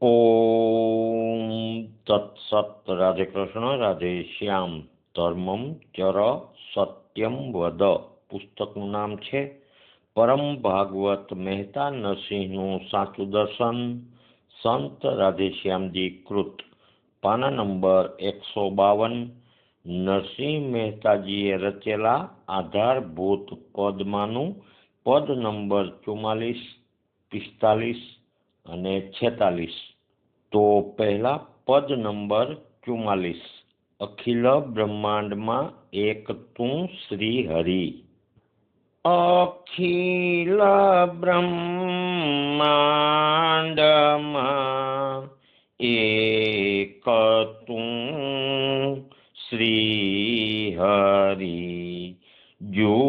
ઓમ તત્સત રાધે કૃષ્ણ રાધે શ્યામ ધર્મમ ચર સત્યમ વદ પુસ્તકનું નામ છે પરમ ભાગવત મહેતા નરસિંહનું સાચું દર્શન। સંત રાધેશ્યામજી કૃત। પાના નંબર એકસો બાવન, નરસિંહ મહેતાજીએ રચેલા આધારભૂત પદમાંનું પદ નંબર ચુમ્માલીસ, પિસ્તાલીસ અને છેતાલીસ. તો પહેલા પદ નંબર ચુમ્માલીસ. અખિલ બ્રહ્માંડમાં એક તું શ્રી હરિ. અખિલ બ્રહ્માંડમાં એક તું શ્રી હરિ. જુજવે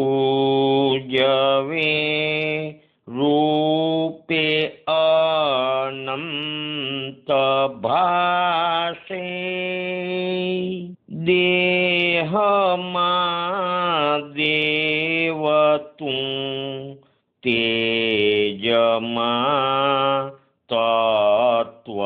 રૂપે અનંત ભાષે દેહમાં દેવ તું તેજમાં તત્વ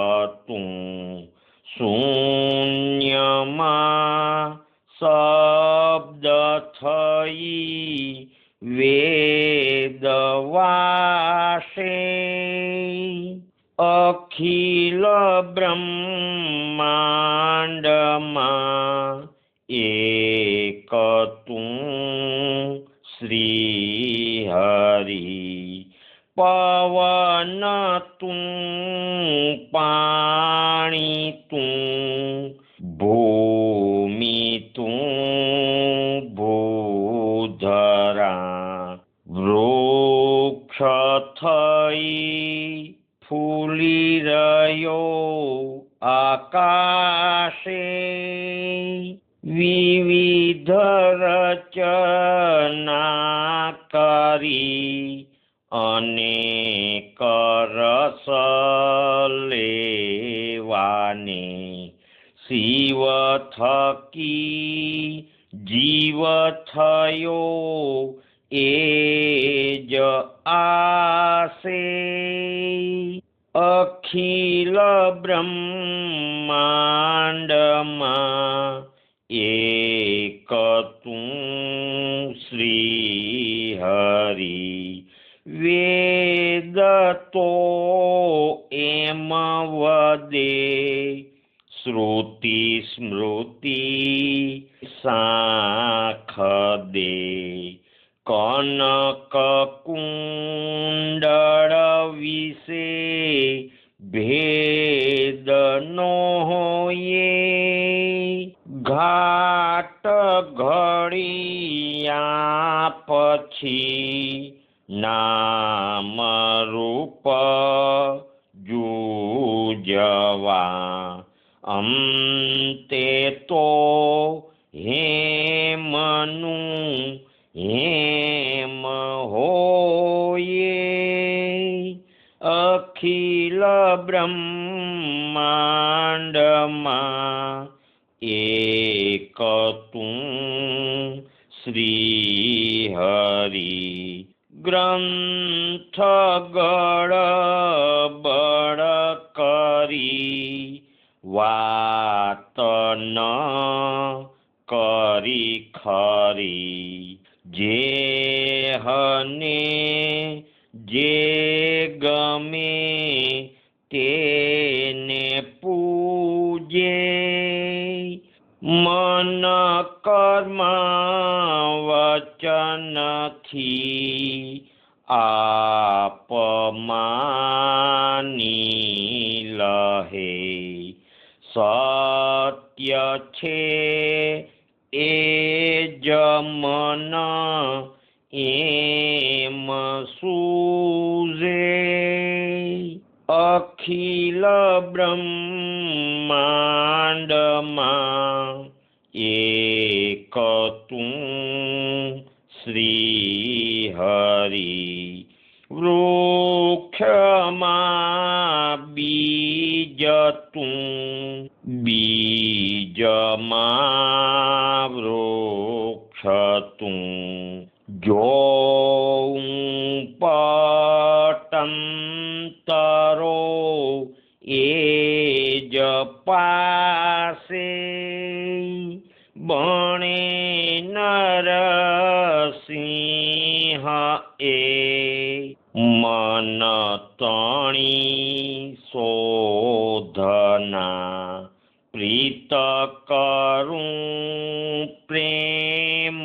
બ્રહ્માંડમાં એક તું શ્રી હરિ પવન તું પાણી તું હરિ વેદ તો એમ વદે. શ્રુતિ સ્મૃતિ સાખ બ્રહ્માંડમાં એક તું શ્રી હરિ ગ્રંથ ગળ બળ કરી વાત ન મન કર્મ વચનથી આપમાની લહે. સત્ય છે એ જ મન એમ સૂઝે. અખિલ બ્રહ્માંડમાં એક તું શ્રી હરિ વૃક્ષમાં બીજ તું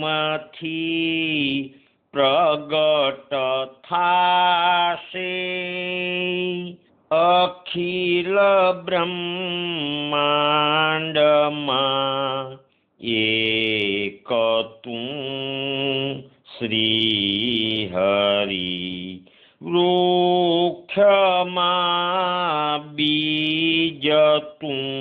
પ્રેમથી પ્રગટ થાશે. અખિલ બ્રહ્માંડમાં એક તું શ્રી હરી વૃક્ષમાં બીજ તું.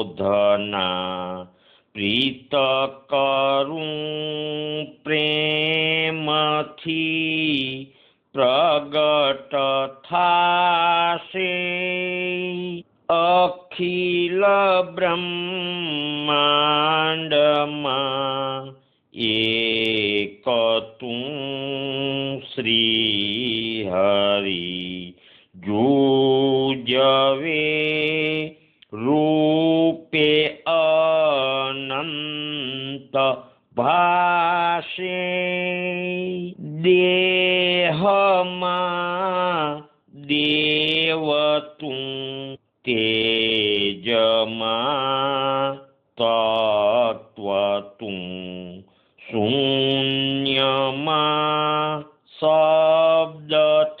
શોધના પ્રીત કરું પ્રેમથી પ્રગટ થાશે અખિલ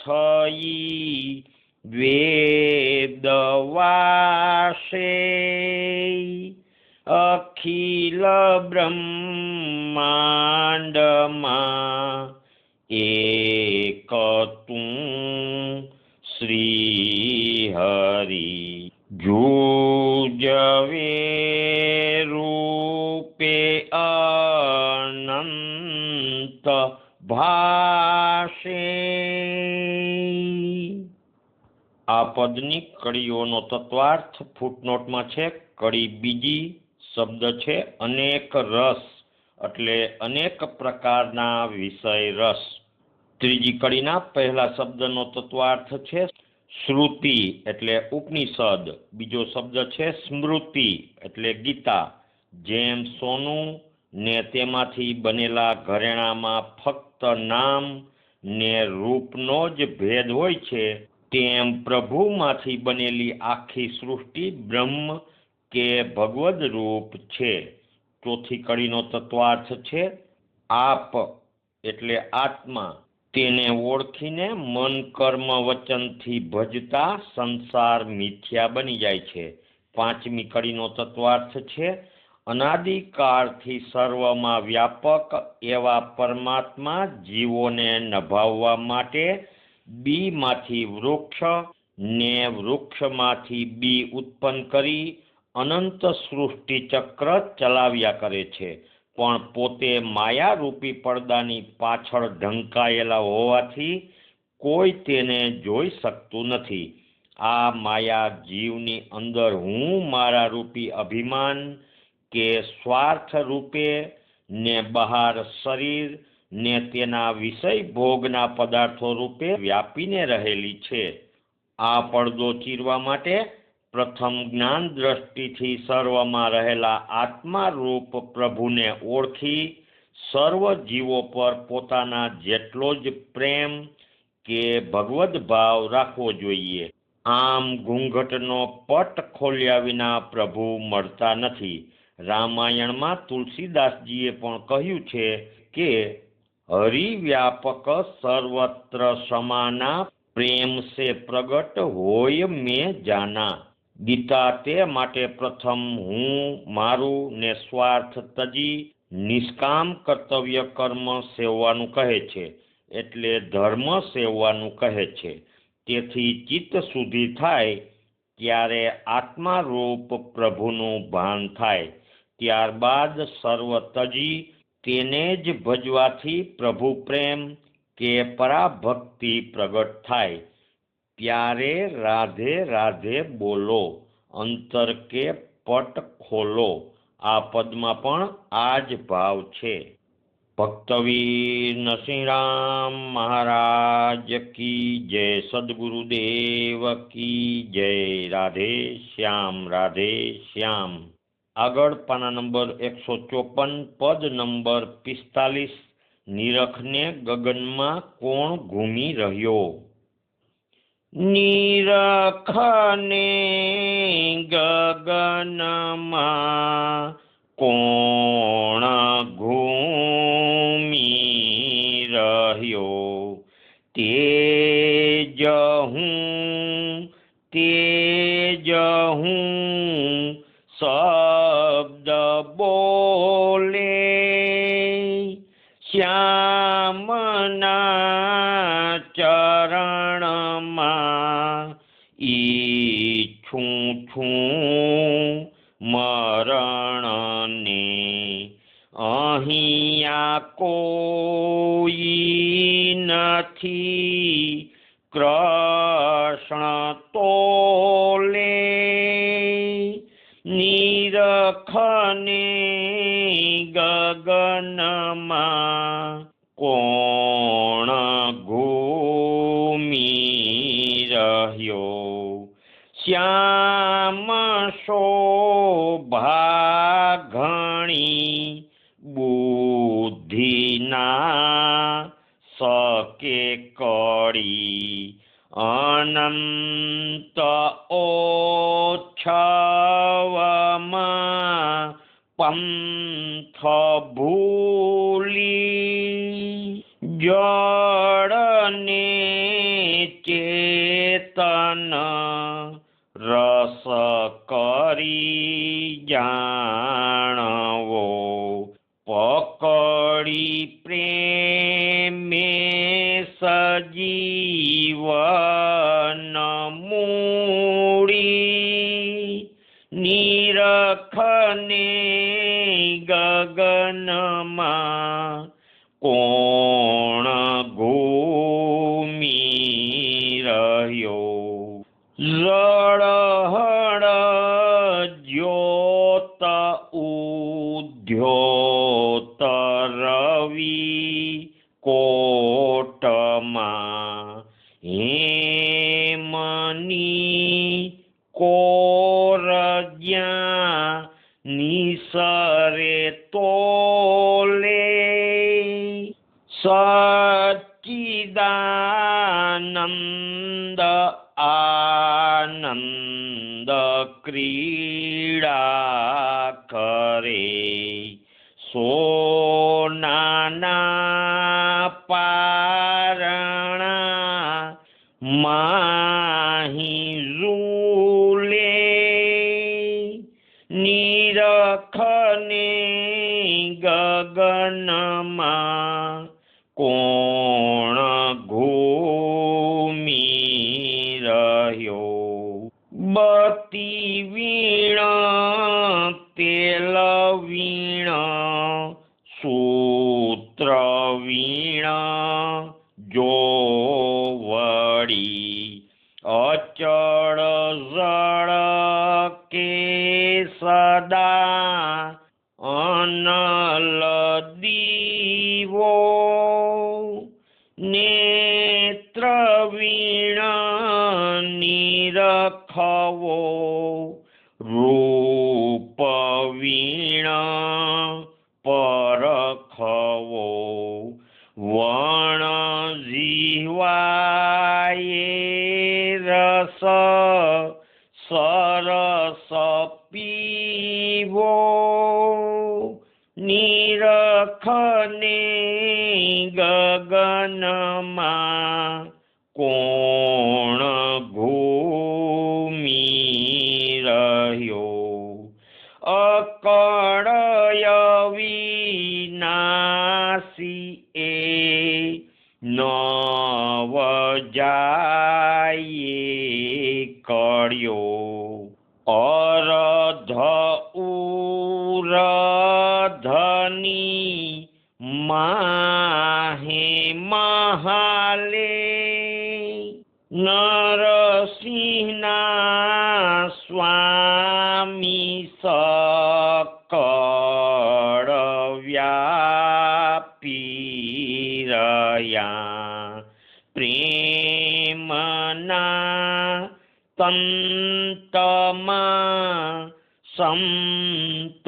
શબ્દ થઈ વેદ વાસે અખિલ બ્રહ્માંડમાં એક તું ભાષે. આ પદની કડીઓનો તત્વાર્થ ફૂટનોટમાં છે, કડી બીજી, શબ્દ છે, અનેક રસ, એટલે અનેક પ્રકારના વિષય રસ. ત્રીજી કડીના પહેલા શબ્દનો તત્વાર્થ છે, શ્રુતિ, એટલે ઉપનિષદ. બીજો શબ્દ છે, સ્મૃતિ, એટલે ગીતા. જેમ સોનું ને તેમાંથી બનેલા ઘરેણામાં ફક્ત નામ ને રૂપનો જ ભેદ હોય છે, તેમ પ્રભુમાંથી બનેલી આખી સૃષ્ટિ બ્રહ્મ કે ભગવદ રૂપ છે. ચોથી કડીનો તત્વાર્થ છે, આપ એટલે આત્મા. તેને ઓળખીને મન કર્મ વચનથી ભજતા સંસાર મિથ્યા બની જાય છે. પાંચમી કડીનો તત્વાર્થ છે અનાદિકાળથી સર્વમાં વ્યાપક એવા પરમાત્મા જીવોને નભાવવા માટે બીમાંથી વૃક્ષ, ને વૃક્ષમાંથી બી ઉત્પન્ન કરી અનંત સૃષ્ટિ ચક્ર ચલાવ્યા કરે છે. પણ પોતે માયારૂપી પડદાની પાછળ ઢંકાયેલા હોવાથી કોઈ તેને જોઈ શકતું નથી. આ માયા જીવની અંદર હું મારા રૂપી અભિમાન કે સ્વાર્થ રૂપે ને બહાર શરીર ને તેના વિષય ભોગના પદાર્થો રૂપે વ્યાપીને રહેલી છે. આ પડદો ચીરવા માટે પ્રથમ જ્ઞાન દ્રષ્ટિથી સર્વમાં રહેલા આત્મા રૂપ પ્રભુને ઓળખી સર્વ જીવો પર પોતાના જેટલો જ પ્રેમ કે ભગવદ ભાવ રાખવો જોઈએ. આમ ઘૂંઘટનો પટ ખોલ્યા વિના પ્રભુ મળતા નથી. રામાયણમાં તુલસીદાસજીએ પણ કહ્યું છે કે હરિવ્યાપક સર્વત્ર સમાના પ્રેમ સે પ્રગટ હોય મેં જાના. ગીતા તે માટે પ્રથમ હું, મારું ને સ્વાર્થ તજી નિષ્કામ કર્તવ્ય કર્મ સેવવાનું કહે છે, એટલે ધર્મ સેવવાનું કહે છે. તેથી ચિત્ત સુધી થાય, ત્યારે આત્મારૂપ પ્રભુનું ભાન થાય. ત્યારબાદ સર્વ તજી તેને જ ભજવાથી પ્રભુ પ્રેમ કે પરાભક્તિ પ્રગટ થાય. ત્યારે રાધે રાધે બોલો, અંતર કે પટ ખોલો. આ પદમાં પણ આ જ ભાવ છે. ભક્તવીર નરસિંહરામ મહારાજ કી જય, સદગુરુદેવ કી જય. રાધે શ્યામ રાધે શ્યામ. આગળ પાના નંબર એકસો ચોપન, પદ નંબર પિસ્તાલીસ, નિરખને ગગનમાં કોણ ઘૂમી રહ્યો? નિરખને ગગનમાં કોણ ઘૂમી રહ્યો? તે હું તે હું શબ્દ રહ્યો શ્યામ શોભા ઘણી બુદ્ધિના સકે કડી અનંત ઓછવમાં પંથ ભૂલી જળને ચેતન રસ કરી જાણવો. પકડી પ્રેમે સજીવન મૂડી નિરખને ગગનમાં કોણ ઘૂમી રહ્યો રળહળ નીરખને ગગનમાં કોણ ઘૂમી રહ્યો? બતી વીણ તેલ સદા અનલ દીવો. નેત્ર વીણ નિરખવો. રૂપવીણ પરખવો. વણ જીવાય રસ સરસ પીવો નિરખને ગગનમાં કોણ ઘૂમી રહ્યો? અકળય વિનાશી એ નવ જાયે કર્યો અરધ માહે મહાલે નરસિંહના સ્વામી સકળ વ્યાપી રહ્યા પ્રેમના તંતમાં સંત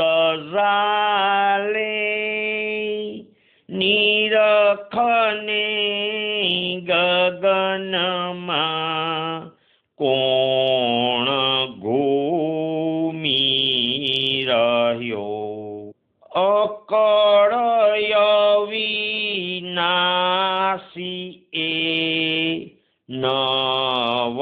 ઝાલે નિરખને ગગનમાં કોણ ઘૂમી રહ્યો? અકળય વિનાશી એ નવ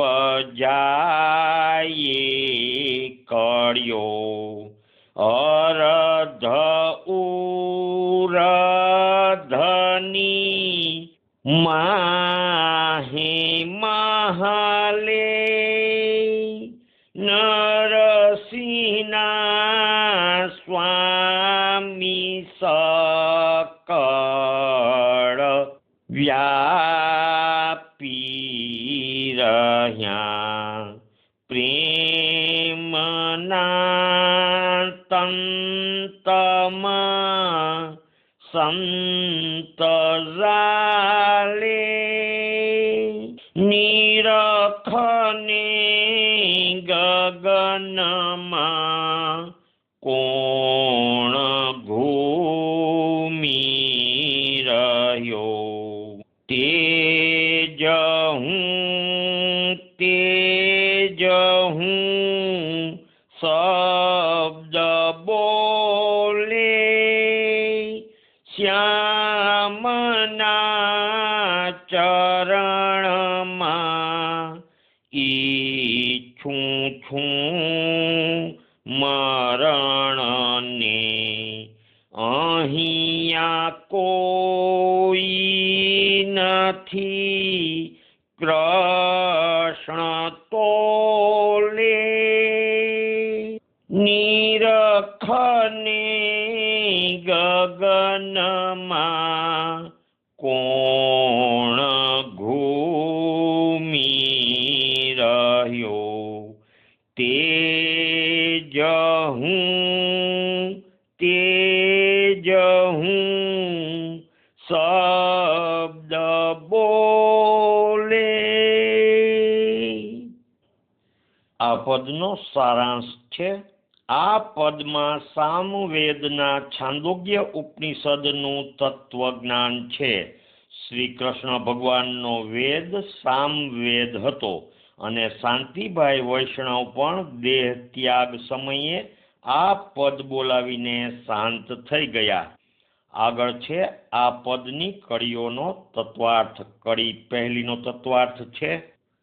માહે મહાલે નરસિંહના શ્યામના ચરણમાં ઈચ્છું છું મરણને. અહીંયા કોઈ નથી કૃષ્ણ સારાંશ છે. આ પદમાં સામવેદના છાંદોગ્ય ઉપનિષદનું તત્વજ્ઞાન છે. શ્રી કૃષ્ણ ભગવાનનો વેદ સામવેદ હતો અને શાંતિભાઈ વૈષ્ણવ પણ દેહ ત્યાગ સમયે આ પદ બોલાવીને શાંત થઈ ગયા. આગળ છે આ પદની કડીઓનો તત્વાર્થ. કડી પહેલીનો તત્વાર્થ છે.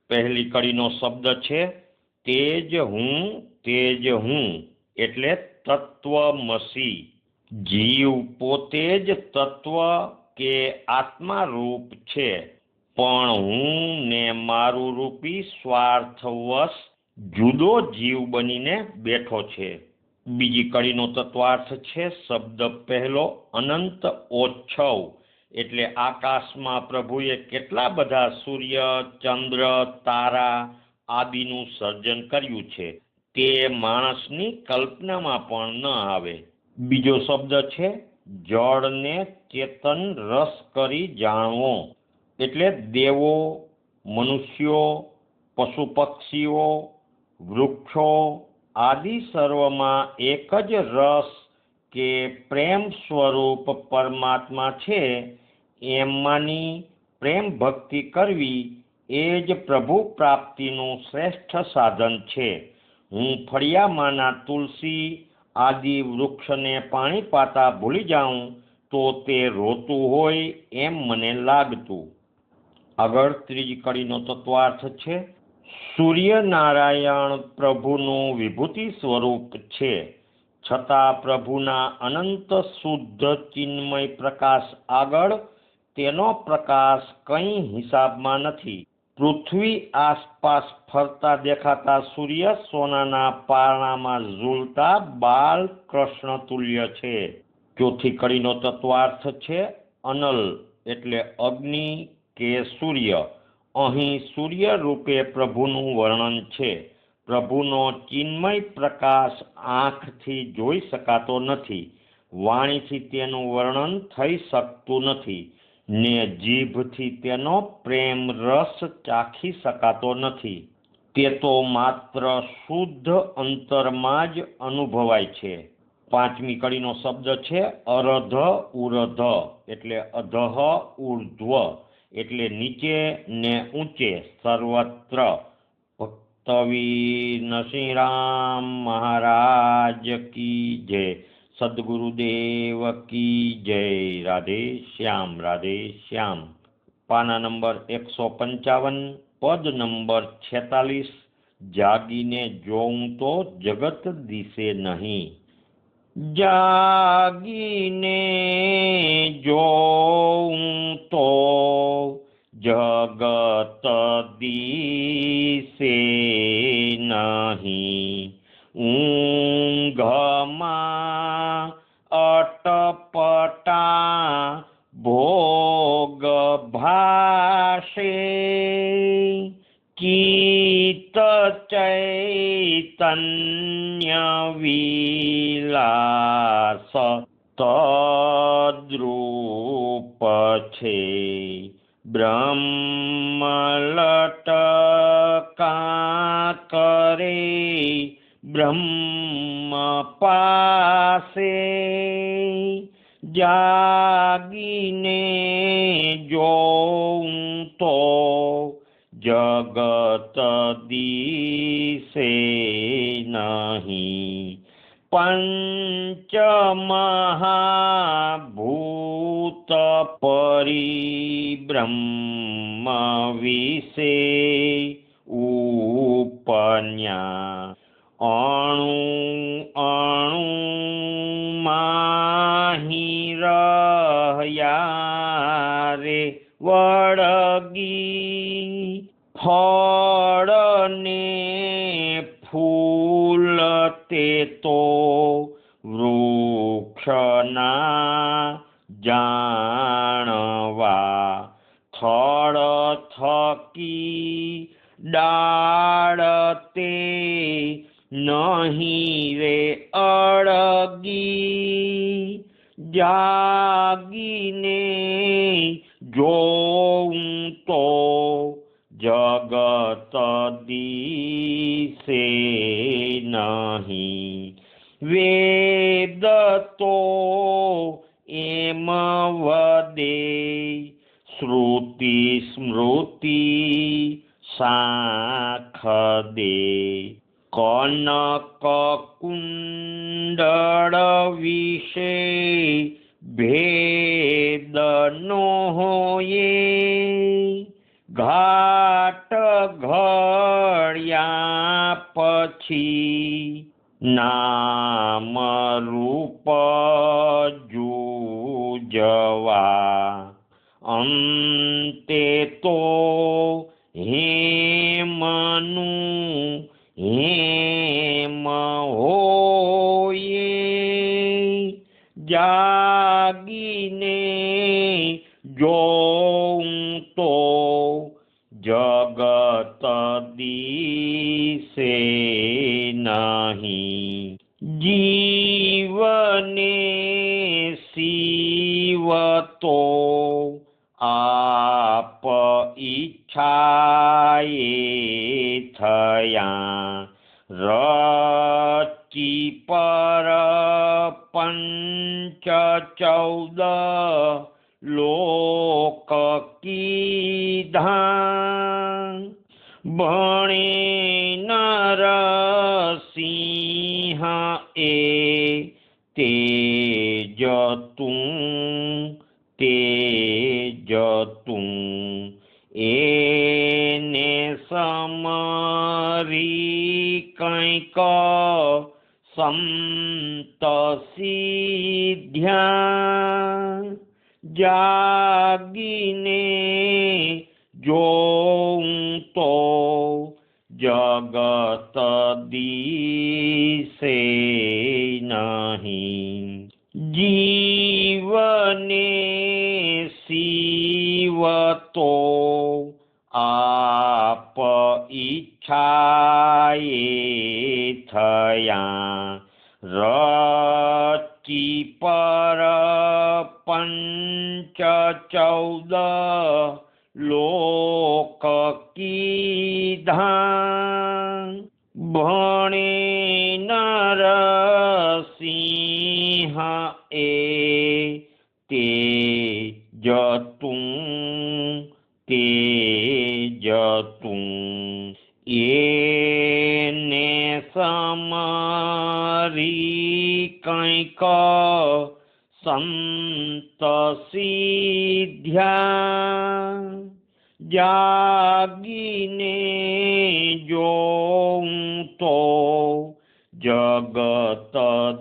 પહેલી કડીનો શબ્દ છે. તેજ હું તેજ હું, એટલે તત્વમસી. જીવ પોતે જ તત્વ કે આત્મા રૂપ છે. પણ હું ને મારું રૂપી સ્વાર્થવશ જુદો જીવ બનીને બેઠો છે. બીજી કડીનો તત્વાર્થ છે શબ્દ પહેલો અનંત ઓછવ એટલે આકાશમાં પ્રભુએ કેટલા બધા સૂર્ય, ચંદ્ર, તારા આદિનું સર્જન કર્યું છે. તે માણસની કલ્પનામાં પણ ન આવે. બીજો શબ્દ છે, જળને ચેતન રસ કરી જાણવો. એટલે દેવો, મનુષ્યો પશુ પક્ષીઓ વૃક્ષો આદિ સર્વમાં એક જ રસ કે પ્રેમ સ્વરૂપ પરમાત્મા છે. એમાંની પ્રેમ ભક્તિ કરવી એ જ પ્રભુ પ્રાપ્તિનું શ્રેષ્ઠ સાધન છે. હું ફળિયામાંના તુલસી આદિ વૃક્ષને પાણી પાતા ભૂલી જાઉં તો તે રોતું હોય એમ મને લાગતું. આગળ ત્રીજી કડીનો તત્વાર્થ છે, સૂર્યનારાયણ પ્રભુનું વિભૂતિ સ્વરૂપ છે. છતાં પ્રભુના અનંત શુદ્ધ ચિન્મય પ્રકાશ આગળ તેનો પ્રકાશ કંઈ હિસાબમાં નથી. પૃથ્વી આસપાસ ફરતા દેખાતા સૂર્ય સોનાના પારણામાં ઝૂલતા બાલ કૃષ્ણ તુલ્ય છે. ચોથી કડીનો તત્વાર્થ છે? અનલ એટલે અગ્નિ કે સૂર્ય. અહીં સૂર્ય રૂપે પ્રભુનું વર્ણન છે. પ્રભુનો ચિન્મય પ્રકાશ આંખથી જોઈ શકાતો નથી. વાણીથી તેનું વર્ણન થઈ શકતું નથી. ને જીભથી તેનો પ્રેમ રસ ચાખી શકાતો નથી. તે તો માત્ર શુદ્ધ અંતરમાં જ અનુભવાય છે. પાંચમી કડીનો શબ્દ છે અરધ ઉરધ, એટલે અધ ઉર્ધ્વ, એટલે નીચે ને ઊંચે સર્વત્ર. ભક્તવીર નરસિંહરામ મહારાજ કી જય. સદગુરુદેવ કી જય રાધે શ્યામ રાધે શ્યામ પાના નંબર એકસો પંચાવન પદ નંબર છેતાલીસ જાગીને જોઉં તો જગત દિશે નહીં જાગીને જોઉં તો જગત દિશે નહીં ઊંઘમાં અટપટા ભોગ ભાષે કીત ચૈતન્ય વિલાસ તદ્રુપ છે. બ્રહ્મલટકા બ્રહ્મ પાસે જાગીને જોઉં તો જગત દિશે નહીં. પંચ વૃક્ષના જાણવા થળ થકી ડાળતે નહીં રે અળગી જાગીને જોઉં તો જગત દિશે નહીં. વેદ તો એમ વદે. શ્રુતિ સ્મૃતિ સાખ દે કનક કુંડળ વિશે ભેદ નો હોયે. ઘાટ ઘડ્યા પછી નામ રૂપ જુજવા અંતે તો હેમનું હેમ હોયે જાગીને જોઉં તો જગત દિશે નહીં જીવને શિવ તો આપ ઈચ્છાએ થયા રચી પર પંચ ચૌદ લોક કીધા ભણે સમરી કંઈક સંત સિદ્ધ્યા જાગીને જોઉં તો જગત દિશે નહીં જીવને શિવ ઈચ્છાએ થયા. રચી પર પંચ ચૌદ લોક કીધા. ભણે નરસિંહ એ તે જતું તે જતું. એને સમરી કંઈક સંત સિદ્ધ્યા જાગીને જોઉં તો જગત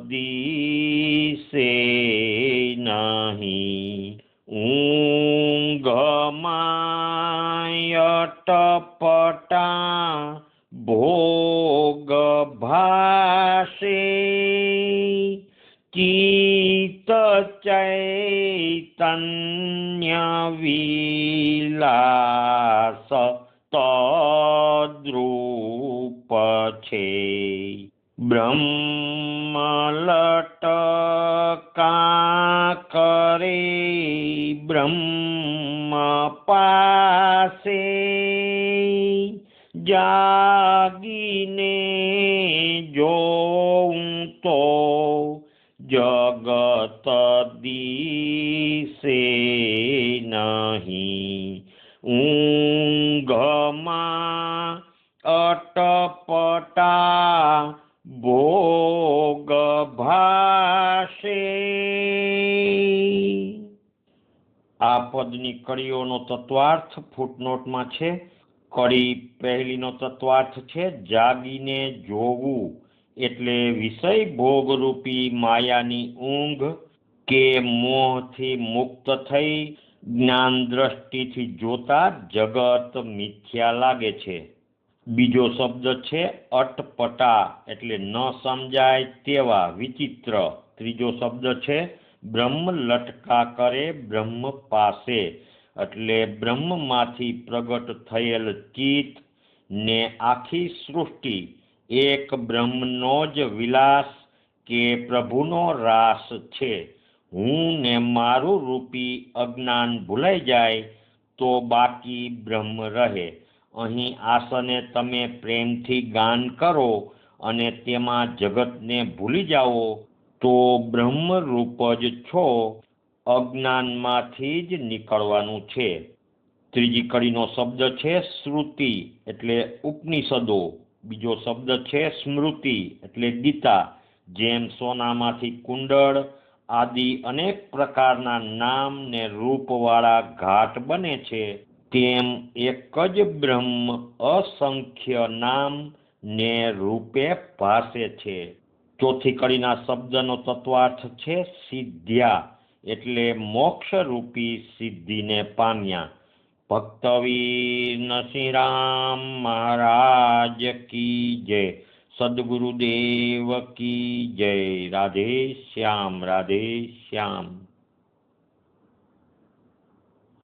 દિશે નહીં. ઊંઘમાયટપટા ભોગ ભાષે ચિત ચૈતન્ય વિલાસ તદ્રૂપ છે બ્રહ્મલટકા કરે બ્રહ્મ પાસે જાગીને જોઉં તો જગત દિશે નહીં. ઊંઘમાં અટપટા ભોગ ભાષે આ પદની કડીઓનો તત્વાર્થ ફૂટનોટમાં છે. કડી પહેલીનો તત્વાર્થ છે જાગીને જોવું એટલે વિષય ભોગરૂપી માયાની ઊંઘ કે મોહથી મુક્ત થઈ જ્ઞાન દ્રષ્ટિથી જોતા જગત મિથ્યા લાગે છે. બીજો શબ્દ છે અટપટા એટલે ન સમજાય તેવા વિચિત્ર. ત્રીજો શબ્દ છે બ્રહ્મ લટકા કરે બ્રહ્મ પાસે. એટલે બ્રહ્મમાંથી પ્રગટ થયેલ ચિત્ત ને આખી સૃષ્ટિ એક બ્રહ્મનો જ વિલાસ કે પ્રભુનો રાસ છે. હું ને મારું રૂપી અજ્ઞાન ભૂલાઈ જાય તો બાકી બ્રહ્મ રહે. અહીં આસને તમે પ્રેમથી ગાન કરો અને તેમાં જગતને ભૂલી જાઓ તો બ્રહ્મરૂપ જ છો. અજ્ઞાનમાંથી જ નીકળવાનું છે. ત્રીજી કડીનો શબ્દ છે શ્રુતિ, એટલે ઉપનિષદો. બીજો શબ્દ છે સ્મૃતિ, એટલે ગીતા, જેમ સોનામાંથી કુંડળ આદિ અનેક પ્રકારના નામ ને રૂપવાળા ઘાટ બને છે, તેમ એક જ બ્રહ્મ અસંખ્ય નામ ને રૂપે ભાસે છે. ચોથી કડીના શબ્દનો તત્વાર્થ છે સિદ્ધ્યા. એટલે મોક્ષ રૂપી સિદ્ધિને પામ્યા. ભક્તવીર નરસિંહરામ મહારાજ કી જય. સદગુરુદેવ કી જય. રાધે શ્યામ રાધે શ્યામ.